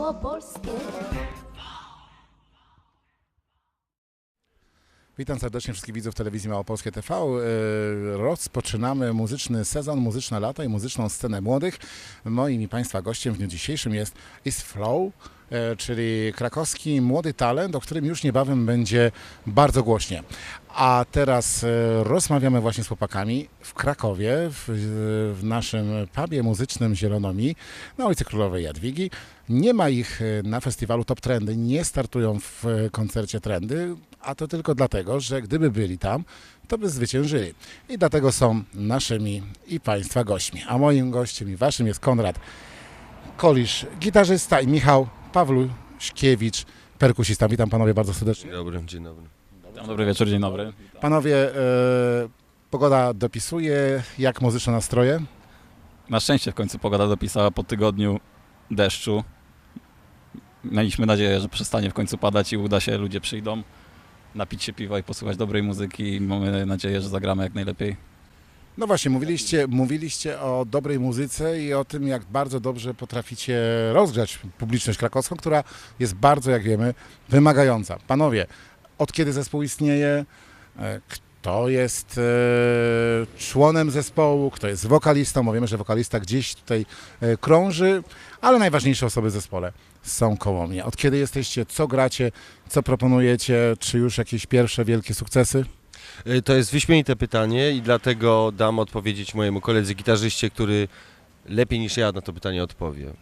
małopolskie. Witam serdecznie wszystkich widzów telewizji Małopolskie TV. E, Rozpoczynamy muzyczny sezon, muzyczne lata i muzyczną scenę młodych. Moim i Państwa gościem w dniu dzisiejszym jest Is Flow, czyli krakowski młody talent, o którym już niebawem będzie bardzo głośnie. A teraz e, rozmawiamy właśnie z chłopakami w Krakowie, w, w naszym pubie muzycznym Zielonomi na ulicy Królowej Jadwigi. Nie ma ich e, na festiwalu Top Trendy, nie startują w e, koncercie Trendy, a to tylko dlatego, że gdyby byli tam, to by zwyciężyli. I dlatego są naszymi i Państwa gośćmi. A moim gościem i Waszym jest Konrad Kolisz, gitarzysta i Michał Pawluśkiewicz, perkusista. Witam Panowie bardzo serdecznie. Dzień dobry, dzień dobry. Dzień dobry wieczór, dzień dobry. Panowie, e, pogoda dopisuje, jak muzyczne nastroje? Na szczęście w końcu pogoda dopisała po tygodniu deszczu. Mieliśmy nadzieję, że przestanie w końcu padać i uda się, ludzie przyjdą napić się piwa i posłuchać dobrej muzyki i mamy nadzieję, że zagramy jak najlepiej. No właśnie, mówiliście, mówiliście o dobrej muzyce i o tym, jak bardzo dobrze potraficie rozgrzać publiczność krakowską, która jest bardzo, jak wiemy, wymagająca. Panowie, od kiedy zespół istnieje? E, Kto jest e, członem zespołu? Kto jest wokalistą? Bo wiemy, że wokalista gdzieś tutaj e, krąży, ale najważniejsze osoby w zespole są koło mnie. Od kiedy jesteście? Co gracie? Co proponujecie? Czy już jakieś pierwsze wielkie sukcesy? Y, To jest wyśmienite pytanie i dlatego dam odpowiedzieć mojemu koledze gitarzyście, który lepiej niż ja na to pytanie odpowie.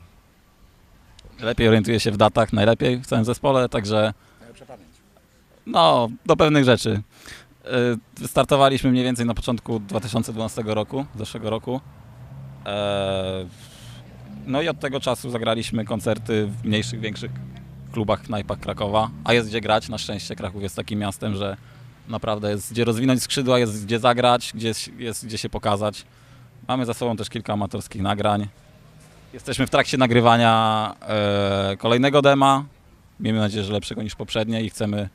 Lepiej orientuję się w datach, najlepiej w całym zespole, także no, do pewnych rzeczy. Y, Wystartowaliśmy mniej więcej na początku 2012 roku, zeszłego roku. E, No i od tego czasu zagraliśmy koncerty w mniejszych, większych klubach, knajpach Krakowa, a jest gdzie grać. Na szczęście Kraków jest takim miastem, że naprawdę jest gdzie rozwinąć skrzydła, jest gdzie zagrać, gdzie, jest gdzie się pokazać. Mamy za sobą też kilka amatorskich nagrań. Jesteśmy w trakcie nagrywania e, kolejnego dema. Miejmy nadzieję, że lepszego niż poprzednie i chcemy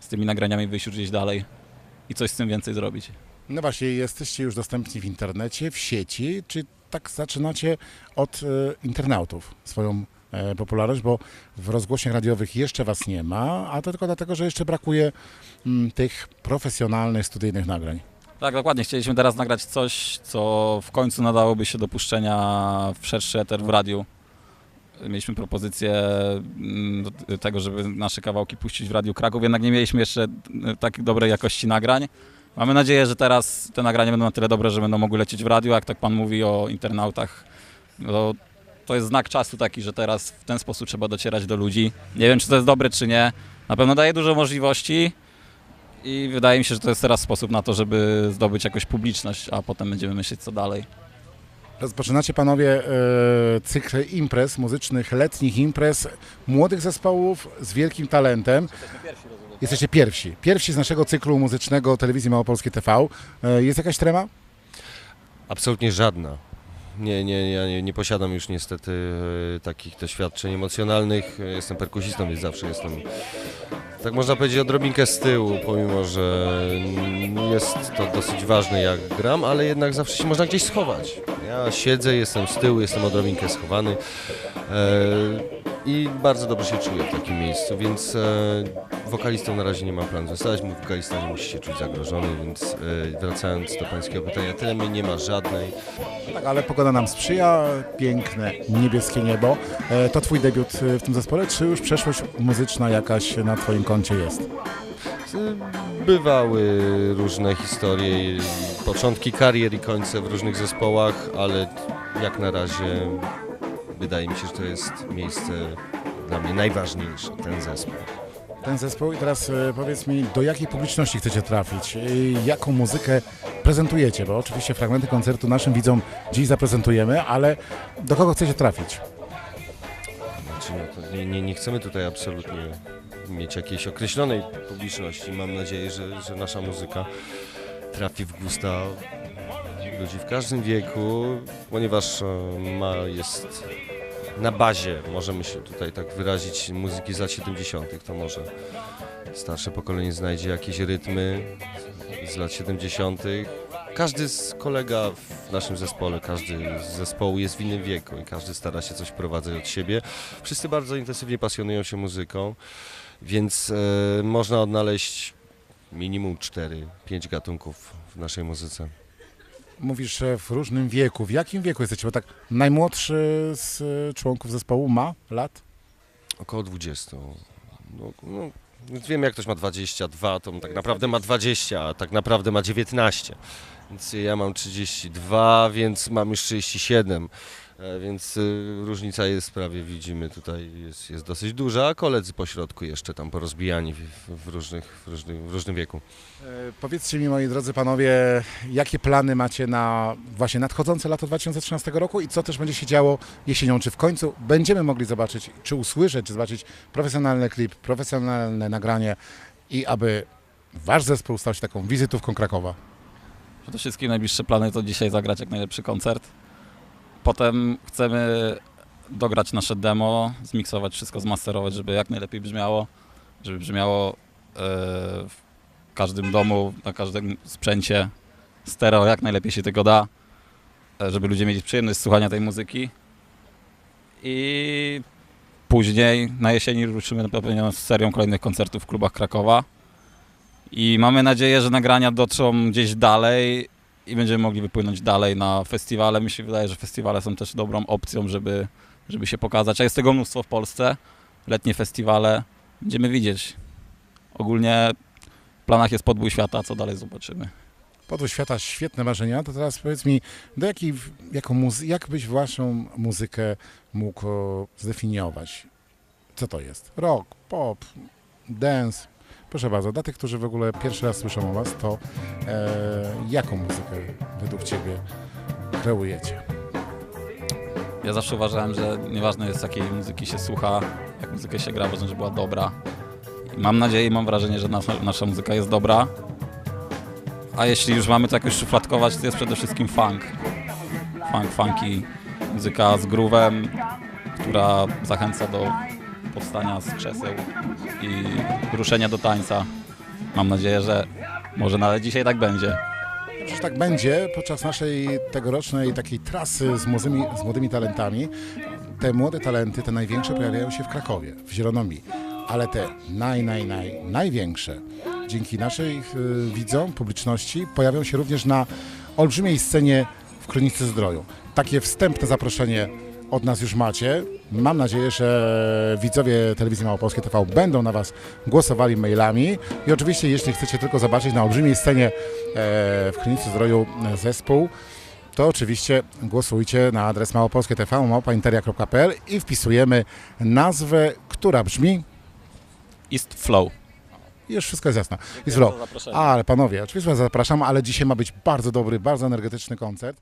z tymi nagraniami wyjść już gdzieś dalej i coś z tym więcej zrobić. No właśnie, jesteście już dostępni w internecie, w sieci, czy tak zaczynacie od e, internautów swoją popularność, bo w rozgłośniach radiowych jeszcze was nie ma, a to tylko dlatego, że jeszcze brakuje mm, tych profesjonalnych, studyjnych nagrań. Tak, dokładnie. Chcieliśmy teraz nagrać coś, co w końcu nadałoby się do puszczenia w szerszy eter w radiu. Mieliśmy propozycję mm, tego, żeby nasze kawałki puścić w Radiu Kraków, jednak nie mieliśmy jeszcze tak dobrej jakości nagrań. Mamy nadzieję, że teraz te nagrania będą na tyle dobre, że będą mogły lecieć w radiu. Jak tak pan mówi o internautach, no, to jest znak czasu taki, że teraz w ten sposób trzeba docierać do ludzi. Nie wiem, czy to jest dobre, czy nie. Na pewno daje dużo możliwości. I wydaje mi się, że to jest teraz sposób na to, żeby zdobyć jakąś publiczność, a potem będziemy myśleć, co dalej. Rozpoczynacie panowie e, cykl imprez muzycznych, letnich imprez, młodych zespołów z wielkim talentem. Jesteście pierwsi. Pierwsi z naszego cyklu muzycznego telewizji Małopolskiej TV. E, jest jakaś trema? Absolutnie żadna. Nie, nie, ja nie, nie posiadam już niestety e, takich doświadczeń emocjonalnych. Jestem perkusistą, więc zawsze jestem, tak można powiedzieć, odrobinkę z tyłu, pomimo że jest to dosyć ważne jak gram, ale jednak zawsze się można gdzieś schować. Ja siedzę, jestem z tyłu, jestem odrobinkę schowany e, i bardzo dobrze się czuję w takim miejscu, więc e, wokalistą na razie nie mam planu zostać. Mój wokalista nie musi się czuć zagrożony, więc e, wracając do pańskiego pytania, tremy nie ma żadnej. Tak, ale pogoda nam sprzyja, piękne niebieskie niebo. E, To twój debiut e, w tym zespole, czy już przeszłość muzyczna jakaś na twoim koncie jest? Bywały różne historie, początki karier i końce w różnych zespołach, ale jak na razie wydaje mi się, że to jest miejsce dla mnie najważniejsze, ten zespół. Ten zespół i teraz e, powiedz mi, do jakiej publiczności chcecie trafić? Jaką muzykę prezentujecie? Bo oczywiście fragmenty koncertu naszym widzom dziś zaprezentujemy, ale do kogo chcecie trafić? Znaczy, no nie, nie, nie chcemy tutaj absolutnie mieć jakiejś określonej publiczności. Mam nadzieję, że, że nasza muzyka trafi w gusta ludzi w każdym wieku, ponieważ e, ma, jest na bazie, możemy się tutaj tak wyrazić, muzyki z lat 70. To może starsze pokolenie znajdzie jakieś rytmy z lat 70. każdy z kolega w naszym zespole, każdy z zespołu jest w innym wieku i każdy stara się coś wprowadzać od siebie. Wszyscy bardzo intensywnie pasjonują się muzyką, więc e, można odnaleźć minimum 4-5 gatunków w naszej muzyce. Mówisz w różnym wieku. W jakim wieku jesteście? Bo tak najmłodszy z e, członków zespołu ma lat? Około 20. No, no, wiem, jak ktoś ma 22, to tak naprawdę ma 20, a tak naprawdę ma 19. Więc ja mam 32, więc mam już 37. E, Więc y, różnica jest prawie, widzimy tutaj, jest, jest dosyć duża, a koledzy po środku jeszcze tam porozbijani w, w, różnych, w, różnym, w różnym wieku. E, Powiedzcie mi, moi drodzy panowie, jakie plany macie na właśnie nadchodzące lato 2013 roku i co też będzie się działo jesienią? Czy w końcu będziemy mogli zobaczyć, czy usłyszeć, czy zobaczyć profesjonalny klip, profesjonalne nagranie i aby wasz zespół stał się taką wizytówką Krakowa? Przede wszystkim najbliższe plany to dzisiaj zagrać jak najlepszy koncert. Potem chcemy dograć nasze demo, zmiksować wszystko, zmasterować, żeby jak najlepiej brzmiało, żeby brzmiało e, w każdym domu, na każdym sprzęcie stereo, jak najlepiej się tego da, e, żeby ludzie mieli przyjemność słuchania tej muzyki. I później na jesieni ruszymy z serią kolejnych koncertów w klubach Krakowa. I mamy nadzieję, że nagrania dotrą gdzieś dalej i będziemy mogli wypłynąć dalej na festiwale. Mi się wydaje, że festiwale są też dobrą opcją, żeby, żeby się pokazać. A jest tego mnóstwo w Polsce. Letnie festiwale. Będziemy widzieć. Ogólnie w planach jest podbój świata, co dalej zobaczymy. Podróż świata, świetne marzenia. To teraz powiedz mi, do jakiej, jako muzy- jak byś waszą muzykę mógł o, zdefiniować? Co to jest? Rock, pop, dance? Proszę bardzo, dla tych, którzy w ogóle pierwszy raz słyszą o was, to e, jaką muzykę według ciebie kreujecie? Ja zawsze uważałem, że nieważne jest jakiej muzyki się słucha, jak muzykę się gra, ważne, że była dobra. I mam nadzieję i mam wrażenie, że nasza, nasza muzyka jest dobra. A jeśli już mamy to jakoś szufladkować, to jest przede wszystkim funk. Funk, funky, muzyka z groovem, która zachęca do powstania z krzeseł i ruszenia do tańca. Mam nadzieję, że może nawet dzisiaj tak będzie. Przecież tak będzie podczas naszej tegorocznej takiej trasy z młodymi, z młodymi talentami. Te młode talenty, te największe pojawiają się w Krakowie, w Zielonomii. Ale te naj, naj, naj, największe, dzięki naszej y, widzom, publiczności, pojawią się również na olbrzymiej scenie w Kronicy Zdroju. Takie wstępne zaproszenie od nas już macie. Mam nadzieję, że widzowie telewizji Małopolskiej TV będą na Was głosowali mailami. I oczywiście, jeśli chcecie tylko zobaczyć na olbrzymiej scenie e, w Klinice Zdroju e, zespół, to oczywiście głosujcie na adres małopolskie TV, małpainteria.pl i wpisujemy nazwę, która brzmi, East Flow. i już wszystko jest jasne. Jest flow. Ale panowie, oczywiście was zapraszam, ale dzisiaj ma być bardzo dobry, bardzo energetyczny koncert.